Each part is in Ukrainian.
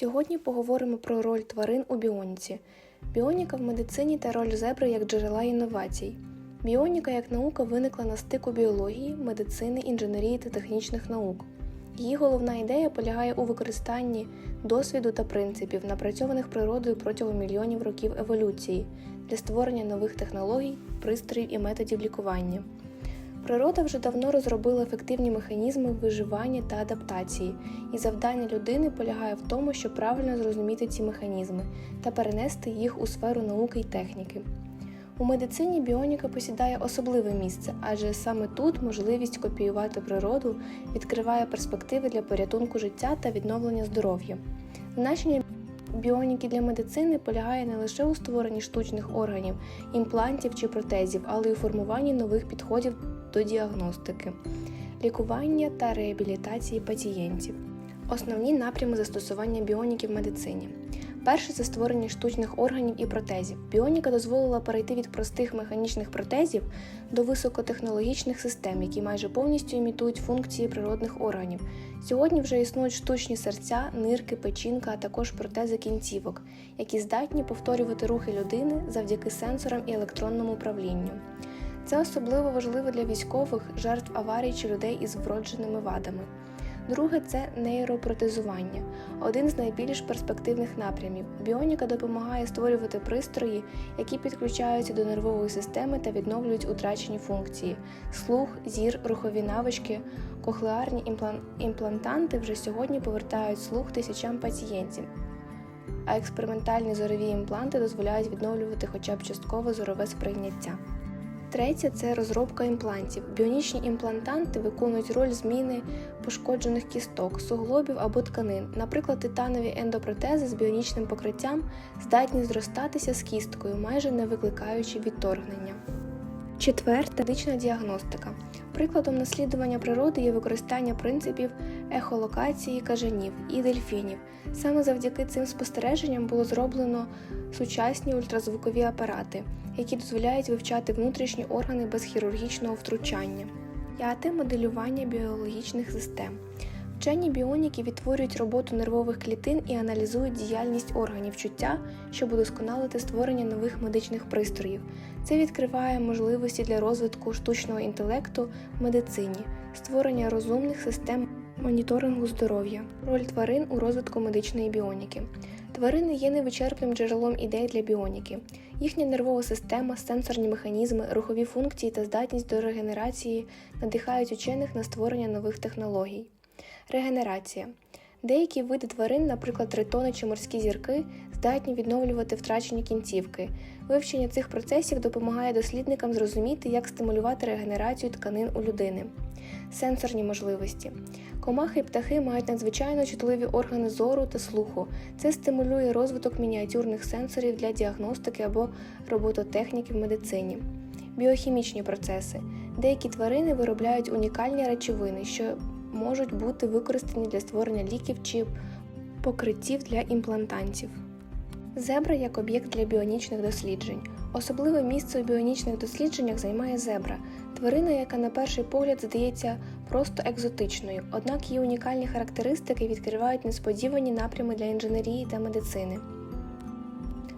Сьогодні поговоримо про роль тварин у біоніці, біоніка в медицині та роль зебри як джерела інновацій. Біоніка як наука виникла на стику біології, медицини, інженерії та технічних наук. Її головна ідея полягає у використанні досвіду та принципів, напрацьованих природою протягом мільйонів років еволюції для створення нових технологій, пристроїв і методів лікування. Природа вже давно розробила ефективні механізми виживання та адаптації, і завдання людини полягає в тому, щоб правильно зрозуміти ці механізми та перенести їх у сферу науки й техніки. У медицині біоніка посідає особливе місце, адже саме тут можливість копіювати природу відкриває перспективи для порятунку життя та відновлення здоров'я. Значення біоніки для медицини полягає не лише у створенні штучних органів, імплантів чи протезів, але й у формуванні нових підходів до діагностики, лікування та реабілітації пацієнтів. Основні напрями застосування біоніки в медицині. Перше це створення штучних органів і протезів. Біоніка дозволила перейти від простих механічних протезів до високотехнологічних систем, які майже повністю імітують функції природних органів. Сьогодні вже існують штучні серця, нирки, печінка, а також протези кінцівок, які здатні повторювати рухи людини завдяки сенсорам і електронному управлінню. Це особливо важливо для військових, жертв аварій чи людей із вродженими вадами. Друге це нейропротезування, один з найбільш перспективних напрямів. Біоніка допомагає створювати пристрої, які підключаються до нервової системи та відновлюють утрачені функції: слух, зір, рухові навички, кохлеарні імплан... імплантанти вже сьогодні повертають слух тисячам пацієнтів. А експериментальні зорові імпланти дозволяють відновлювати хоча б частково зорове сприйняття. Третє це розробка імплантів. Біонічні імплантанти виконують роль зміни пошкоджених кісток, суглобів або тканин. Наприклад, титанові ендопротези з біонічним покриттям здатні зростатися з кісткою, майже не викликаючи відторгнення. Четверте медична діагностика. Прикладом наслідування природи є використання принципів ехолокації кажанів і дельфінів. Саме завдяки цим спостереженням було зроблено сучасні ультразвукові апарати, які дозволяють вивчати внутрішні органи без хірургічного втручання. П'яте моделювання біологічних систем. Вчені біоніки відтворюють роботу нервових клітин і аналізують діяльність органів чуття, щоб удосконалити створення нових медичних пристроїв. Це відкриває можливості для розвитку штучного інтелекту в медицині, створення розумних систем моніторингу здоров'я, роль тварин у розвитку медичної біоніки. Тварини є невичерпним джерелом ідей для біоніки. Їхня нервова система, сенсорні механізми, рухові функції та здатність до регенерації надихають учених на створення нових технологій. Регенерація. Деякі види тварин, наприклад, тритони чи морські зірки, здатні відновлювати втрачені кінцівки. Вивчення цих процесів допомагає дослідникам зрозуміти, як стимулювати регенерацію тканин у людини. Сенсорні можливості. Комахи і птахи мають надзвичайно чутливі органи зору та слуху. Це стимулює розвиток мініатюрних сенсорів для діагностики або робототехніки в медицині. Біохімічні процеси. Деякі тварини виробляють унікальні речовини, що можуть бути використані для створення ліків чи покриттів для імплантантів. Зебра як об'єкт для біонічних досліджень. Особливе місце у біонічних дослідженнях займає зебра, тварина, яка на перший погляд здається просто екзотичною, однак її унікальні характеристики відкривають несподівані напрями для інженерії та медицини.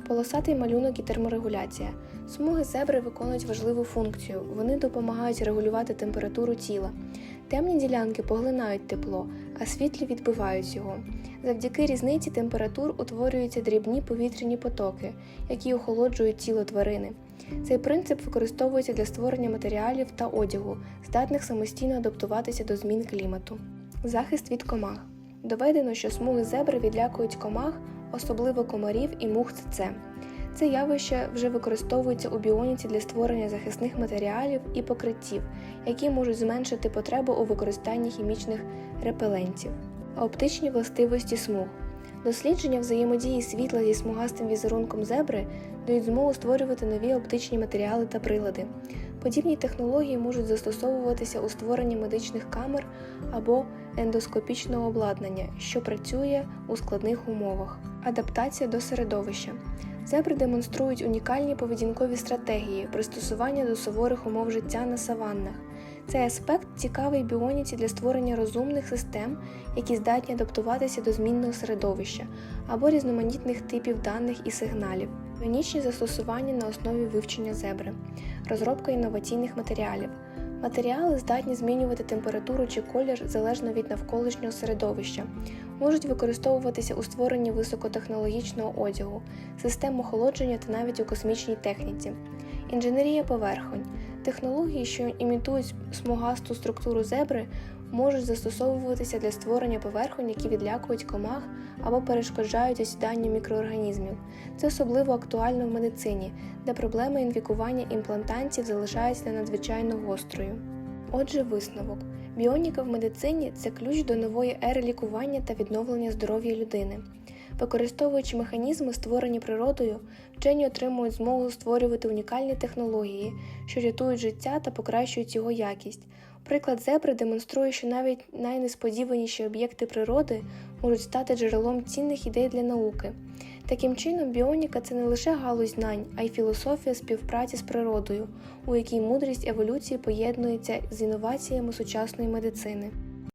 Полосатий малюнок і терморегуляція. Смуги зебри виконують важливу функцію. Вони допомагають регулювати температуру тіла. Темні ділянки поглинають тепло, а світлі відбивають його. Завдяки різниці температур утворюються дрібні повітряні потоки, які охолоджують тіло тварини. Цей принцип використовується для створення матеріалів та одягу, здатних самостійно адаптуватися до змін клімату. Захист від комах. Доведено, що смуги зебри відлякують комах, особливо комарів і мух ЦЦ. Це явище вже використовується у біоніці для створення захисних матеріалів і покриттів, які можуть зменшити потребу у використанні хімічних репелентів. Оптичні властивості смуг. Дослідження взаємодії світла зі смугастим візерунком зебри дають змогу створювати нові оптичні матеріали та прилади. Подібні технології можуть застосовуватися у створенні медичних камер або ендоскопічного обладнання, що працює у складних умовах. Адаптація до середовища. Зебри демонструють унікальні поведінкові стратегії, пристосування до суворих умов життя на саваннах. Цей аспект цікавий біоніці для створення розумних систем, які здатні адаптуватися до змінного середовища або різноманітних типів даних і сигналів, біонічні застосування на основі вивчення зебри, розробка інноваційних матеріалів. Матеріали здатні змінювати температуру чи колір залежно від навколишнього середовища, можуть використовуватися у створенні високотехнологічного одягу, систем охолодження та навіть у космічній техніці. Інженерія поверхонь. Технології, що імітують смугасту структуру зебри, можуть застосовуватися для створення поверхонь, які відлякують комах або перешкоджають осіданню мікроорганізмів. Це особливо актуально в медицині, де проблема інфікування імплантантів залишається надзвичайно гострою. Отже, висновок. Біоніка в медицині це ключ до нової ери лікування та відновлення здоров'я людини. Використовуючи механізми, створені природою, вчені отримують змогу створювати унікальні технології, що рятують життя та покращують його якість. Приклад зебри демонструє, що навіть найнесподіваніші об'єкти природи можуть стати джерелом цінних ідей для науки. Таким чином, біоніка це не лише галузь знань, а й філософія співпраці з природою, у якій мудрість еволюції поєднується з інноваціями сучасної медицини.